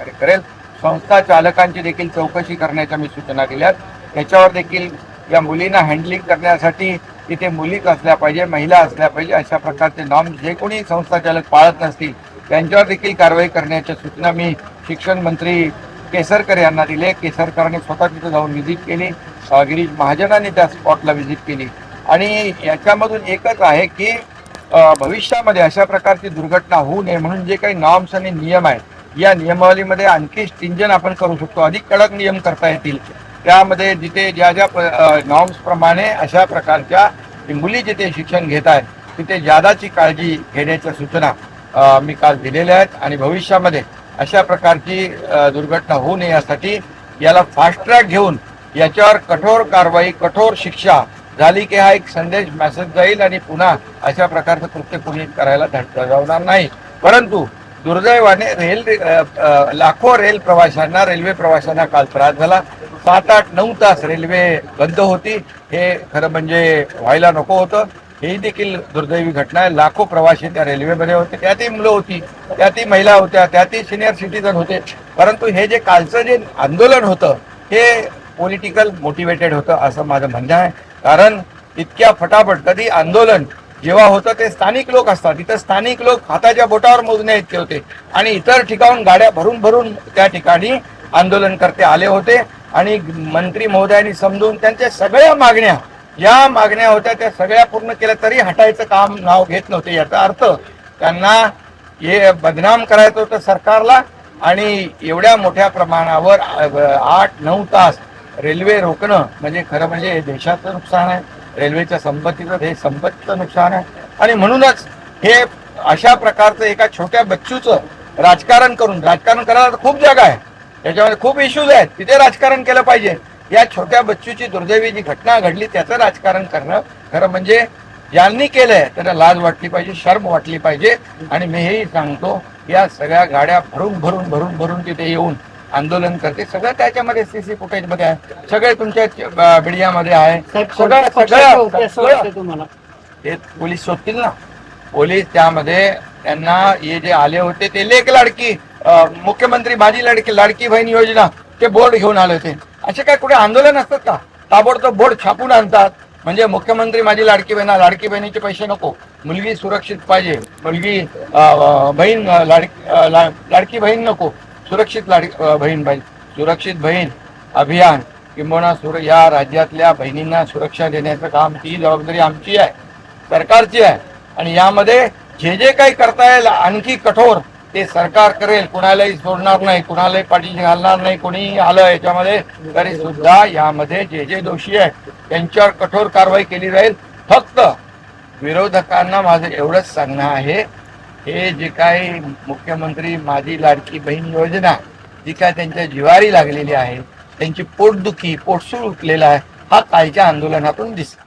कार्य करेल. संस्था चालकांची देखील चौकशी करण्याच्या मी सूचना दिल्यात. त्याच्यावर देखील या मुलींना हँडलिंग करण्यासाठी तिथे मुलीच असल्या पाहिजे महिला असल्या पाहिजे अशा प्रकारचे नॉर्म जे कोणी संस्था चालक पाळत नसतील त्यांच्यावर देखील कारवाई करण्याच्या सूचना मी शिक्षण मंत्री केसरकर यांना दिले. केसरकरांनी स्वतः तिथे जाऊन व्हिजिट केली. गिरीश महाजनांनी त्या स्पॉटला व्हिजिट केली. आणि याच्यामधून एकच आहे की भविष्यामध्ये अशा प्रकारची दुर्घटना होऊ नये म्हणून जे काही नॉर्म्स आणि नियम आहेत या नियमावलीमध्ये आणखी स्टिंजन आपण करू शकतो. अधिक कडक नियम करता येतील. त्यामध्ये जिथे ज्या ज्या नॉर्म्सप्रमाणे अशा प्रकारच्या मुली जिथे शिक्षण घेत आहेत तिथे जादाची काळजी घेण्याच्या सूचना मी काल दिलेल्या आहेत. आणि भविष्यामध्ये अशा प्रकारची दुर्घटना होऊ नये यासाठी याला फास्ट ट्रॅक घेऊन याच्यावर कठोर कारवाई कठोर शिक्षा झाली की हा एक संदेश मेसेज जाईल आणि पुन्हा अशा प्रकारचं कृत्य कुणी करायला धडकवणार नाही. परंतु दुर्दैवाने रेल लाखो रेल प्रवाशांना रेल्वे प्रवाशांना काल त्रास झाला. सात आठ नऊ तास रेल्वे बंद होती. हे खरं म्हणजे व्हायला नको होतं. ही देखील दुर्दैवी घटना आहे. लाखो प्रवासी त्या रेल्वेमध्ये होते. त्यातही मुलं होती त्यातही महिला होत्या त्यातही सिनियर सिटीजन होते. परंतु हे जे कालचं जे आंदोलन होतं हे पॉलिटिकल मोटिवेटेड होतं असं माझं म्हणणं आहे. कारण इतक्या फटाफट कधी आंदोलन जेव्हा होतं ते स्थानिक लोक असतात. तिथं स्थानिक लोक हाताच्या बोटावर मोजण्या इतके होते. आणि इतर ठिकाणून गाड्या भरून भरून त्या ठिकाणी आंदोलनकर्ते आले होते. आणि मंत्री महोदयांनी समजून त्यांच्या सगळ्या मागण्या या मागण्या होत्या त्या सगळ्या पूर्ण केल्या तरी हटायचं काम नाव घेत नव्हते याचा अर्थ त्यांना हे बदनाम करायचं होतं सरकारला. आणि एवढ्या मोठ्या प्रमाणावर आठ नऊ तास रेल्वे रोखणं म्हणजे खरं म्हणजे देशाचं नुकसान आहे. रेल्वेच्या संपत्तीचं हे संपत्तीचं नुकसान आहे. आणि म्हणूनच हे अशा प्रकारचं एका छोट्या बच्चूचं राजकारण करून राजकारण करायला तर खूप जागा आहे. त्याच्यामध्ये खूप इश्यूज आहेत. तिथे राजकारण केलं पाहिजे. या छोट्या बच्चूची दुर्दैवी जी घटना घडली त्याचं राजकारण करणं खरं म्हणजे ज्यांनी केलंय त्यांना लाज वाटली पाहिजे शर्म वाटली पाहिजे. आणि मी हेही सांगतो या सगळ्या गाड्या भरून भरून भरून भरून तिथे येऊन आंदोलन करते. सगळं त्याच्यामध्ये सीसी फुटेजमध्ये आहे. सगळे तुमच्या मीडियामध्ये आहे. सगळं सगळं ते पोलीस शोधतील ना. पोलीस त्यामध्ये त्यांना हे जे आले होते ते लेख लाडकी मुख्यमंत्री माझी लाडकी लाडकी बहीण योजना ते बोर्ड घेऊन आले होते. असे काय कुठे आंदोलन असतात का? ताबडतोब बोर्ड छापून आणतात. म्हणजे मुख्यमंत्री माझी लाडकी बहीण लाडकी बहिणीचे पैसे नको. मुलगी सुरक्षित पाहिजे. मुलगी बहीण लाडकी बहीण नको. सुरक्षित लाडी बहीण बहीण सुरक्षित बहीण अभियान किंबहुना सुर या राज्यातल्या बहिणींना सुरक्षा देण्याचं काम ती जबाबदारी आमची आहे सरकारची आहे. आणि यामध्ये जे जे काही करता येईल आणखी कठोर ते सरकार करेल. कुणालाही सोडणार नाही कुणालाही पाठीशी घालणार नाही कोणी आलं याच्यामध्ये तरी सुद्धा यामध्ये जे जे दोषी आहेत त्यांच्यावर कठोर कारवाई केली जाईल. फक्त विरोधकांना माझं एवढंच सांगणं आहे हे जे काही मुख्यमंत्री माझी लाडकी बहीण योजना जी काय त्यांच्या जिवारी लागलेली आहे त्यांची पोटदुखी पोटसूळ उठलेला आहे हा कालच्या आंदोलनातून दिसला.